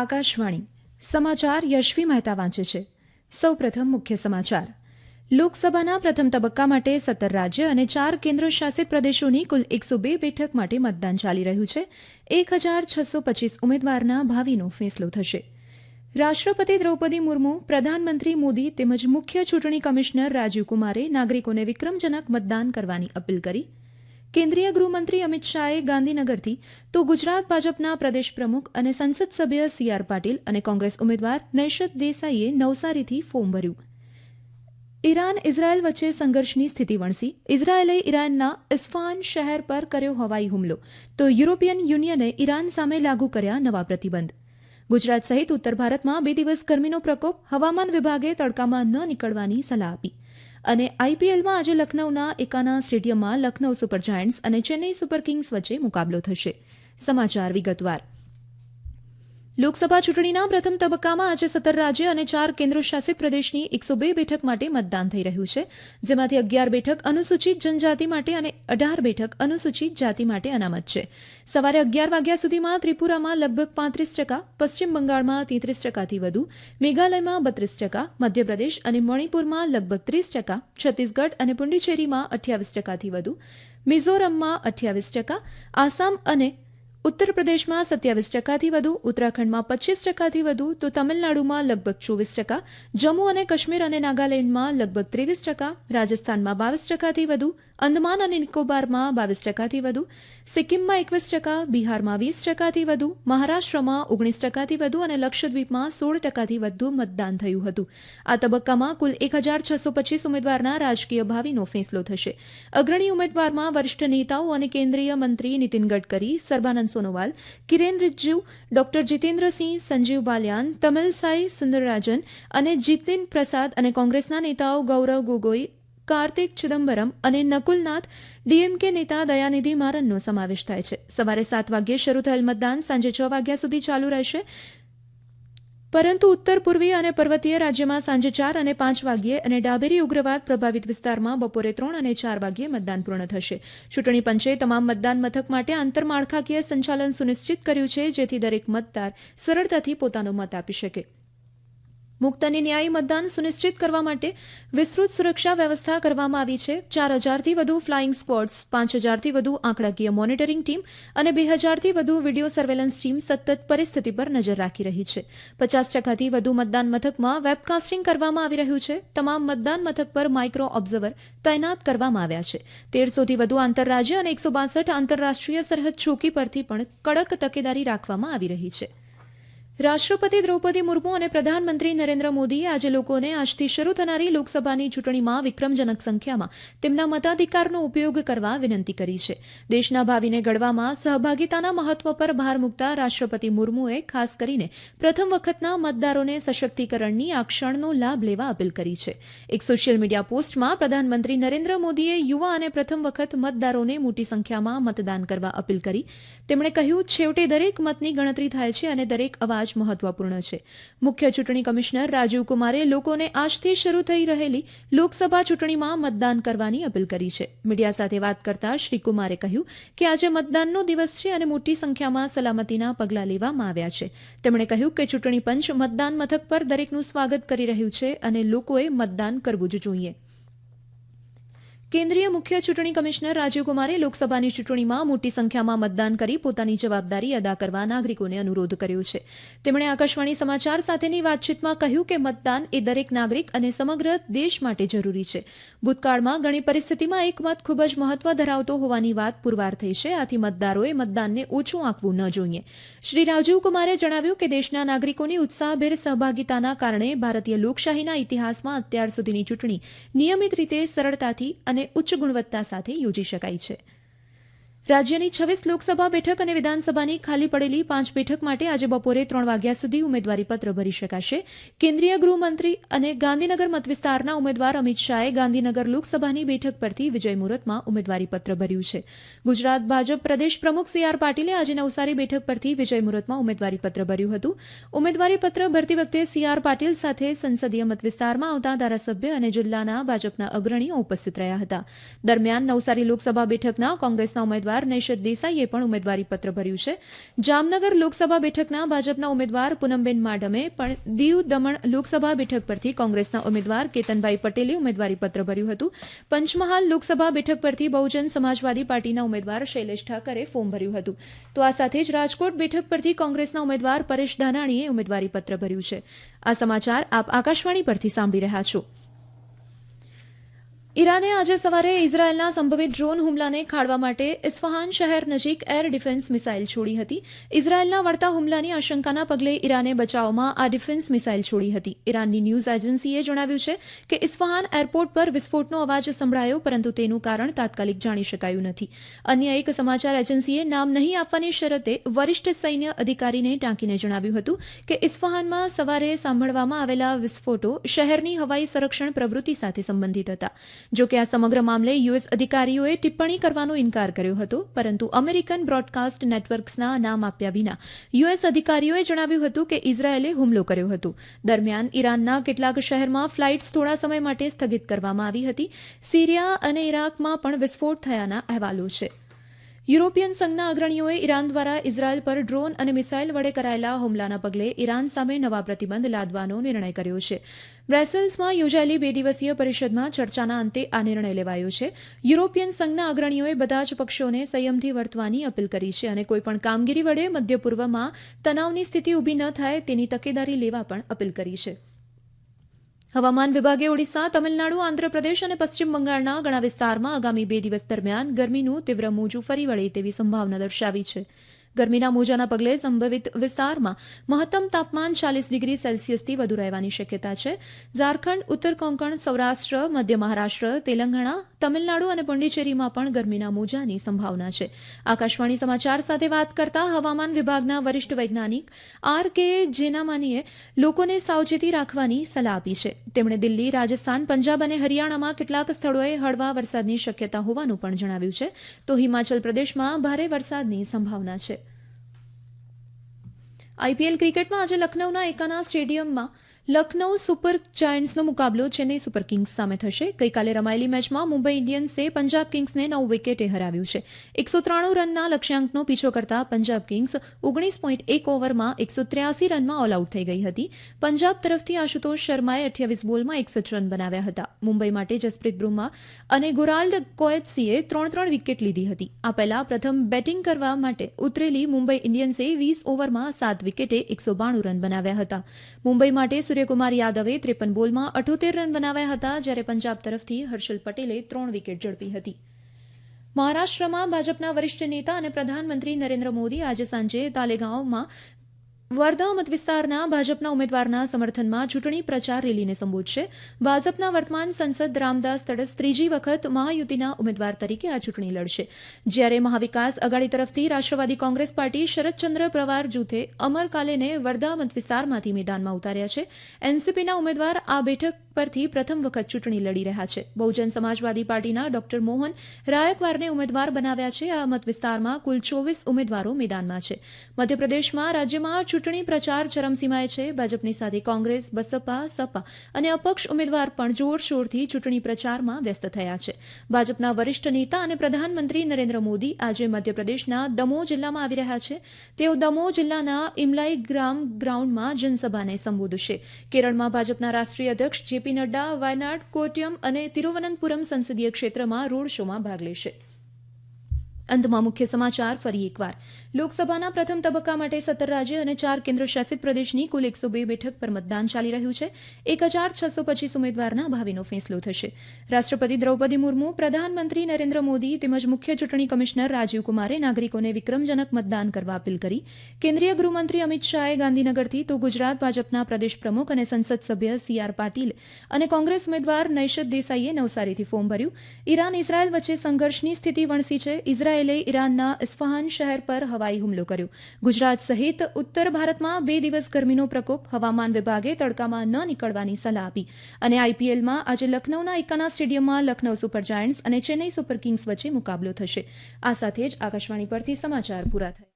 આકાશવાણી. સમાચાર યશવી મહેતા વાંચે છે. સૌપ્રથમ મુખ્ય સમાચાર. લોકસભાના પ્રથમ તબક્કા માટે સત્તર રાજ્ય અને ચાર કેન્દ્ર શાસિત પ્રદેશોની કુલ એકસો બે બેઠક માટે મતદાન ચાલી રહ્યું છે. એક હજાર છસો પચીસ ઉમેદવારના ભાવિનો ફેંસલો થશે. રાષ્ટ્રપતિ દ્રૌપદી મુર્મુ, પ્રધાનમંત્રી મોદી તેમજ મુખ્ય ચૂંટણી કમિશનર રાજીવ કુમારે નાગરિકોને વિક્રમજનક મતદાન કરવાની અપીલ કરી. કેન્દ્રીય ગૃહમંત્રી અમિત શાહે ગાંધીનગરથી તો ગુજરાત ભાજપના પ્રદેશ પ્રમુખ અને સંસદ સભ્ય સી આર પાટીલ અને કોંગ્રેસ ઉમેદવાર નૈશત દેસાઈએ નવસારીથી ફોર્મ ભર્યું. ઈરાન ઇઝરાયેલ વચ્ચે સંઘર્ષની સ્થિતિ વણસી. ઇઝરાયેલે ઈરાનના ઇસ્ફાન શહેર પર કર્યો હવાઈ હુમલો. તો યુરોપિયન યુનિયને ઈરાન સામે લાગુ કર્યા નવા પ્રતિબંધ. ગુજરાત સહિત ઉત્તર ભારતમાં બે દિવસ ગરમીનો પ્રકોપ હવામાન વિભાગે તડકામાં ન નીકળવાની સલાહ આપી. અને આઈપીએલમાં આજે લખનૌના એકાના સ્ટેડિયમમાં લખનૌ સુપર જાયન્ટ્સ અને ચેન્નઈ સુપર કિંગ્સ વચ્ચે મુકાબલો થશે. સમાચાર વિગતવાર. લોકસભા ચૂંટણીના પ્રથમ તબક્કામાં આજે સત્તર રાજ્ય અને ચાર કેન્દ્ર શાસિત પ્રદેશની એકસો બે બેઠક માટે મતદાન થઈ રહ્યું છે, જેમાંથી અગિયાર બેઠક અનુસૂચિત જનજાતિ માટે અને અઢાર બેઠક અનુસૂચિત જાતિ માટે અનામત છે. સવારે અગિયાર વાગ્યા સુધીમાં ત્રિપુરામાં લગભગ પાંત્રીસ ટકા, પશ્ચિમ બંગાળમાં તેત્રીસ ટકાથી વધુ, મેઘાલયમાં બત્રીસ ટકા, મધ્યપ્રદેશ અને મણિપુરમાં લગભગ ત્રીસ ટકા, છત્તીસગઢ અને પુડુચેરીમાં અઠ્યાવીસ ટકાથી વધુ, મિઝોરમમાં અઠ્યાવીસ ટકા, આસામ અને ઉત્તર પ્રદેશમાં સત્યાવીસ ટકાથી વધુ, ઉત્તરાખંડમાં પચીસ ટકાથી વધુ, તો તમિલનાડુમાં લગભગ ચોવીસ ટકા, જમ્મુ અને કાશ્મીર અને નાગાલેન્ડમાં લગભગ ત્રેવીસ ટકા, રાજસ્થાનમાં બાવીસ ટકાથી વધુ અંદમાન અને નિકોબારમાં બાવીસ ટકાથી વધુ, સિક્કિમમાં એકવીસ ટકા, બિહારમાં વીસ ટકાથી વધુ, મહારાષ્ટ્રમાં ઓગણીસ ટકાથી વધુ અને લક્ષદ્વીપમાં સોળ ટકાથી વધુ મતદાન થયું હતું. આ તબક્કામાં કુલ એક હજાર છસો પચીસ ઉમેદવારના રાજકીય ભાવિનો ફેસલો થશે. અગ્રણી ઉમેદવારમાં વરિષ્ઠ નેતાઓ અને કેન્દ્રીય મંત્રી નીતિન ગડકરી, સર્બાનંદ સોનોવાલ, કિરેન રિજ્જુ, ડોક્ટર જીતેન્દ્રસિંહ સંજીવ બાલિયાન તમિલસાઈ સુંદરરાજન અને જીતિન પ્રસાદ અને કોંગ્રેસના નેતાઓ ગૌરવ ગોગોઈ કાર્તિક ચિદમ્બરમ અને નકુલનાથ ડીએમકે નેતા દયાનિધિ મારનનો સમાવેશ થાય છે. સવારે સાત વાગ્યે શરૂ થયેલ મતદાન સાંજે છ વાગ્યા સુધી ચાલુ રહેશે. પરંતુ ઉત્તર પૂર્વીય અને પર્વતીય રાજ્યમાં સાંજે ચાર અને પાંચ વાગ્યે અને ડાબેરી ઉગ્રવાદ પ્રભાવિત વિસ્તારમાં બપોરે ત્રણ અને ચાર વાગ્યે મતદાન પૂર્ણ થશે. ચૂંટણી પંચે તમામ મતદાન મથક માટે આંતરમાળખાકીય સંચાલન સુનિશ્ચિત કર્યું છે, જેથી દરેક મતદાર સરળતાથી પોતાનો મત આપી શકે. મુક્ત અને ન્યાયી મતદાન સુનિશ્ચિત કરવા માટે વિસ્તૃત સુરક્ષા વ્યવસ્થા કરવામાં આવી છે. ચાર હજારથી વધુ ફ્લાઇંગ સ્ક્વોડ્સ પાંચ હજારથી વધુ આંકડાકીય મોનિટરિંગ ટીમ અને બે હજારથી વધુ વીડિયો સર્વેલન્સ ટીમ સતત પરિસ્થિતિ પર નજર રાખી રહી છે. પચાસ ટકાથી વધુ મતદાન મથકમાં વેબકાસ્ટિંગ કરવામાં આવી રહ્યું છે. તમામ મતદાન મથક પર માઇક્રો ઓબ્ઝર્વર તૈનાત કરવામાં આવ્યા છે. તેરસોથી વધુ આંતરરાજ્ય અને એકસો બાસઠ આંતરરાષ્ટ્રીય સરહદ ચોકી પરથી પણ કડક તકેદારી રાખવામાં આવી રહી છે. રાષ્ટ્રપતિ દ્રૌપદી મુર્મુ અને પ્રધાનમંત્રી નરેન્દ્ર મોદીએ આજે લોકોને આજથી શરૂ થનારી લોકસભાની ચૂંટણીમાં વિક્રમજનક સંખ્યામાં તેમના મતાધિકારનો ઉપયોગ કરવા વિનંતી કરી છે. દેશના ભાવિને ઘડવામાં સહભાગિતાના મહત્વ પર ભાર મૂકતા રાષ્ટ્રપતિ મુર્મુએ ખાસ કરીને પ્રથમ વખતના મતદારોને સશક્તિકરણની આ ક્ષણનો લાભ લેવા અપીલ કરી છે. એક સોશિયલ મીડિયા પોસ્ટમાં પ્રધાનમંત્રી નરેન્દ્ર મોદીએ યુવા અને પ્રથમ વખત મતદારોને મોટી સંખ્યામાં મતદાન કરવા અપીલ કરી. તેમણે કહ્યું, છેવટે દરેક મતની ગણતરી થાય છે અને દરેક અવાજ મહત્વપૂર્ણ છે. મુખ્ય ચૂંટણી કમિશનર રાજીવ કુમારે લોકોને આજથી શરૂ થઈ રહેલી લોકસભા ચૂંટણીમાં મતદાન કરવાની અપીલ કરી છે. મીડિયા સાથે વાત કરતા શ્રી કુમારે કહ્યું કે આજે મતદાનનો દિવસ છે અને મોટી સંખ્યામાં સલામતીના પગલાં લેવામાં આવ્યા છે. તેમણે કહ્યું કે ચૂંટણી પંચ મતદાન મથક પર દરેકનું સ્વાગત કરી રહ્યું છે અને લોકોએ મતદાન કરવું જ જોઈએ. કેન્દ્રીય મુખ્ય ચૂંટણી કમિશનર રાજીવ કુમારે લોકસભાની ચૂંટણીમાં મોટી સંખ્યામાં મતદાન કરી પોતાની જવાબદારી અદા કરવા નાગરિકોને અનુરોધ કર્યો છે. તેમણે આકાશવાણી સમાચાર સાથેની વાતચીતમાં કહ્યું કે મતદાન એ દરેક નાગરિક અને સમગ્ર દેશ માટે જરૂરી છે. ભૂતકાળમાં ઘણી પરિસ્થિતિમાં એક મત ખૂબ જ મહત્વ ધરાવતો હોવાની વાત પુરવાર થઈ છે. આથી મતદારોએ મતદાનને ઓછું આંકવું ન જોઈએ. શ્રી રાજીવ કુમારે જણાવ્યું કે દેશના નાગરિકોની ઉત્સાહભેર સહભાગિતાના કારણે ભારતીય લોકશાહીના ઇતિહાસમાં અત્યાર સુધીની ચૂંટણી નિયમિત રીતે સરળતાથી અને અને ઉચ્ચ ગુણવત્તા સાથે યોજી શકાય છે. રાજ્યની છવ્વીસ લોકસભા બેઠક અને વિધાનસભાની ખાલી પડેલી પાંચ બેઠક માટે આજે બપોરે ત્રણ વાગ્યા સુધી ઉમેદવારી પત્ર ભરી શકાશે. કેન્દ્રીય ગૃહમંત્રી અને ગાંધીનગર મતવિસ્તારના ઉમેદવાર અમિત શાહે ગાંધીનગર લોકસભાની બેઠક પરથી વિજય મુહૂર્તમાં ઉમેદવારી પત્ર ભર્યું છે. ગુજરાત ભાજપ પ્રદેશ પ્રમુખ સી આર પાટીલે આજે નવસારી બેઠક પરથી વિજય મુહૂર્તમાં ઉમેદવારી પત્ર ભર્યું હતું. ઉમેદવારી પત્ર ભરતી વખતે સી આર પાટીલ સાથે સંસદીય મતવિસ્તારમાં આવતા ધારાસભ્ય અને જિલ્લાના ભાજપના અગ્રણીઓ ઉપસ્થિત રહ્યા હતા. દરમિયાન નવસારી લોકસભા બેઠકના કોંગ્રેસના ઉમેદવાર ઉમેદવાર નૈશદ દેસાઈએ પણ ઉમેદવારીપત્ર ભર્યું છે. જામનગર લોકસભા બેઠકના ભાજપના ઉમેદવાર પૂનમબેન માડમે પણ દીવ દમણ લોકસભા બેઠક પરથી કોંગ્રેસના ઉમેદવાર કેતનભાઈ પટેલે ઉમેદવારીપત્ર ભર્યું હતું. પંચમહાલ લોકસભા બેઠક પરથી બહુજન સમાજવાદી પાર્ટીના ઉમેદવાર શૈલેષ ઠાકરે ફોર્મ ભર્યું હતું. તો આ સાથે જ રાજકોટ બેઠક પરથી કોંગ્રેસના ઉમેદવાર પરેશ ધાનાણીએ ઉમેદવારી પત્ર ભર્યું છે. આ સમાચાર આપ આકાશવાણી પરથી સાંભળી રહ્યા છો. ઈરાને આજે સવારે ઇઝરાયેલના સંભવિત ડ્રોન હુમલાને ખાળવા માટે ઇસ્ફહાન શહેર નજીક એર ડિફેન્સ મિસાઇલ છોડી હતી. ઇઝરાયેલના વળતા હુમલાની આશંકાના પગલે ઈરાને બચાવમાં આ ડિફેન્સ મિસાઇલ છોડી હતી. ઈરાનની ન્યૂઝ એજન્સીએ જણાવ્યું છે કે ઇસ્ફહાન એરપોર્ટ પર વિસ્ફોટનો અવાજ સંભળાયો, પરંતુ તેનું કારણ તાત્કાલિક જાણી શકાયું નથી. અન્ય એક સમાચાર એજન્સીએ નામ નહીં આપવાની શરતે વરિષ્ઠ સૈન્ય અધિકારીને ટાંકીને જણાવ્યું હતું કે ઇસ્ફહાનમાં સવારે સાંભળવામાં આવેલા વિસ્ફોટો શહેરની હવાઈ સંરક્ષણ પ્રવૃત્તિ સાથે સંબંધિત હતા. જો કે આ સમગ્ર મામલે યુએસ અધિકારીઓએ ટિપ્પણી કરવાનો ઇનકાર કર્યો હતો, પરંતુ અમેરિકન બ્રોડકાસ્ટ નેટવર્ક્સના નામ આપ્યા વિના યુએસ અધિકારીઓએ જણાવ્યું હતું કે ઇઝરાયેલે હુમલો કર્યો હતો. દરમિયાન ઈરાનના કેટલાક શહેરમાં ફ્લાઇટ્સ થોડા સમય માટે સ્થગિત કરવામાં આવી હતી. સિરિયા અને ઇરાકમાં પણ વિસ્ફોટ થયાના અહેવાલો છે. યુરોપિયન સંઘના અગ્રણીઓએ ઈરાન દ્વારા ઇઝરાયલ પર ડ્રોન અને મિસાઇલ વડે કરાયેલા હુમલાના પગલે ઈરાન સામે નવા પ્રતિબંધ લાદવાનો નિર્ણય કર્યો છે. બ્રેસેલ્સમાં યોજાયેલી બે દિવસીય પરિષદમાં ચર્ચાના અંતે આ નિર્ણય લેવાયો છે. યુરોપિયન સંઘના અગ્રણીઓએ બધા જ પક્ષોને સંયમથી વર્તવાની અપીલ કરી છે અને કોઈપણ કામગીરી વડે મધ્ય પૂર્વમાં તણાવની સ્થિતિ ઊભી ન થાય તેની તકેદારી લેવા પણ અપીલ કરી છે. હવામાન વિભાગે ઓડિશા, તમિલનાડુ, આંધ્રપ્રદેશ અને પશ્ચિમ બંગાળના ઘણા વિસ્તારમાં આગામી બે દિવસ દરમિયાન ગરમીનું તીવ્ર મોજું ફરી વળે તેવી સંભાવના દર્શાવી છે. ગરમીના મોજાના પગલે સંભવિત વિસ્તારમાં મહત્તમ તાપમાન ચાલીસ ડિગ્રી સેલ્સિયસથી વધુ રહેવાની શક્યતા છે. ઝારખંડ, ઉત્તર કોંકણ, સૌરાષ્ટ્ર, મધ્ય મહારાષ્ટ્ર, તેલંગાણા, તમિલનાડુ અને પોંડિચેરીમાં પણ ગરમીના મોજાની સંભાવના છે. આકાશવાણી સમાચાર સાથે વાત કરતા હવામાન વિભાગના વરિષ્ઠ વૈજ્ઞાનિક આર કે જેનામાનીએ લોકોને સાવચેતી રાખવાની સલાહ આપી છે. તેમણે દિલ્હી, રાજસ્થાન, પંજાબ અને હરિયાણામાં કેટલાક સ્થળોએ હળવા વરસાદની શક્યતા હોવાનું પણ જણાવ્યું છે. તો હિમાચલ પ્રદેશમાં ભારે વરસાદની સંભાવના છે. આઈપીએલ ક્રિકેટમાં આજે લખનૌના એકાના સ્ટેડિયમમાં લખનૌ સુપર જાયન્ટ્સનો મુકાબલો ચેન્નઈ સુપર કિંગ્સ સામે થશે. ગઈકાલે રમાયેલી મેચમાં મુંબઈ ઇન્ડિયન્સે પંજાબ કિંગ્સને નવ વિકેટે હરાવ્યું છે. એકસો ત્રાણું રનના લક્ષ્યાંકનો પીછો કરતા પંજાબ કિંગ્સ ઓગણીસ પોઈન્ટ એક ઓવરમાં એકસો ત્ર્યાસી રનમાં ઓલ આઉટ થઈ ગઈ હતી. પંજાબ તરફથી આશુતોષ શર્માએ અઠ્યાવીસ બોલમાં એકસઠ રન બનાવ્યા હતા. મુંબઈ માટે જસપ્રીત બુમરા અને ગુરાલ્ડ કોએત્સીએ ત્રણ ત્રણ વિકેટ લીધી હતી. આ પહેલા પ્રથમ બેટિંગ કરવા માટે ઉતરેલી મુંબઈ ઇન્ડિયન્સે વીસ ઓવરમાં સાત વિકેટે એકસો બાણું રન બનાવ્યા હતા. મુંબઈ માટે સૂર્યકુમાર યાદવે ત્રેપન બોલમાં અઠોતેર રન બનાવ્યા હતા જ્યારે પંજાબ તરફથી હર્ષલ પટેલે ત્રણ વિકેટ ઝડપી હતી. મહારાષ્ટ્રમાં ભાજપના વરિષ્ઠ નેતા અને પ્રધાનમંત્રી નરેન્દ્ર મોદી આજે સાંજે તાલેગાંવમાં વર્ધા મત વિસ્તારના ભાજપના ઉમેદવારના સમર્થનમાં ચૂંટણી પ્રચાર રેલીને સંબોધશે. ભાજપના વર્તમાન સંસદ રામદાસ તડસ ત્રીજી વખત મહાયુતિના ઉમેદવાર તરીકે આ ચૂંટણી લડશે. જ્યારે મહાવિકાસ અઘાડી તરફથી રાષ્ટ્રવાદી કોંગ્રેસ પાર્ટી શરદચંદ્ર પ્રવાર જૂથે અમર કાલેને વર્ધા મત વિસ્તારમાંથી મેદાનમાં ઉતાર્યા છે. એનસીપીના ઉમેદવાર આ બેઠક પરથી પ્રથમ વખત ચૂંટણી લડી રહ્યા છે. બહુજન સમાજવાદી પાર્ટીના ડોક્ટર મોહન રાયકવારને ઉમેદવાર બનાવ્યા છે. આ મત વિસ્તારમાં કુલ ચોવીસ ઉમેદવારો મેદાનમાં છે. મધ્યપ્રદેશમાં રાજ્યમાં ચૂંટણી પ્રચાર ચરમસીમાએ છે. ભાજપની સાથે કોંગ્રેસ, બસપા, સપા અને અપક્ષ ઉમેદવાર પણ જોરશોરથી ચૂંટણી પ્રચારમાં વ્યસ્ત થયા છે. ભાજપના વરિષ્ઠ નેતા અને પ્રધાનમંત્રી નરેન્દ્ર મોદી આજે મધ્યપ્રદેશના દમોહ જિલ્લામાં આવી રહ્યા છે. તેઓ દમોહ જિલ્લાના ઇમલાઈ ગ્રામ ગ્રાઉન્ડમાં જનસભાને સંબોધશે. કેરળમાં ભાજપના રાષ્ટ્રીય અધ્યક્ષ જેપી નડ્ડા વાયનાડ કોટ્યમ અને તિરુવનંતપુરમ સંસદીય ક્ષેત્રમાં રોડ શોમાં ભાગ લેશે. અંતમાં મુખ્ય સમાચાર ફરી એકવાર. લોકસભાના પ્રથમ તબક્કા માટે સત્તર રાજ્ય અને ચાર કેન્દ્ર શાસિત પ્રદેશની કુલ એકસો બે બેઠક પર મતદાન ચાલી રહ્યું છે. એક હજાર છસો પચીસ ઉમેદવારના ભાવિનો ફેંસલો થશે. રાષ્ટ્રપતિ દ્રૌપદી મુર્મુ, પ્રધાનમંત્રી નરેન્દ્ર મોદી તેમજ મુખ્ય ચૂંટણી કમિશનર રાજીવ નાગરિકોને વિક્રમજનક મતદાન કરવા અપીલ કરી. કેન્દ્રીય ગૃહમંત્રી અમિત શાહે ગાંધીનગરથી તો ગુજરાત ભાજપના પ્રદેશ પ્રમુખ અને સંસદ સભ્ય સી આર પાટીલ અને કોંગ્રેસ ઉમેદવાર નૈશદ દેસાઈએ નવસારીથી ફોર્મ ભર્યું. ઈરાન ઇઝરાયેલ વચ્ચે સંઘર્ષની સ્થિતિ વણસી છે. ઇઝરાયેલ ઇઝરાયેલે ઈરાનના ઇસ્ફહાન શહેર પર હવાઈ હુમલો કર્યો. ગુજરાત સહિત ઉત્તર ભારતમાં બે દિવસ ગરમીનો પ્રકોપ હવામાન વિભાગે તડકામાં ન નીકળવાની સલાહ આપી. અને આઈપીએલમાં આજે લખનૌના એકાના સ્ટેડિયમમાં લખનૌ સુપર જાયન્ટ્સ અને ચેન્નઈ સુપર કિંગ્સ વચ્ચે મુકાબલો થશે. આ સાથે જ આકાશવાણી પરથી સમાચાર પૂરા થયા.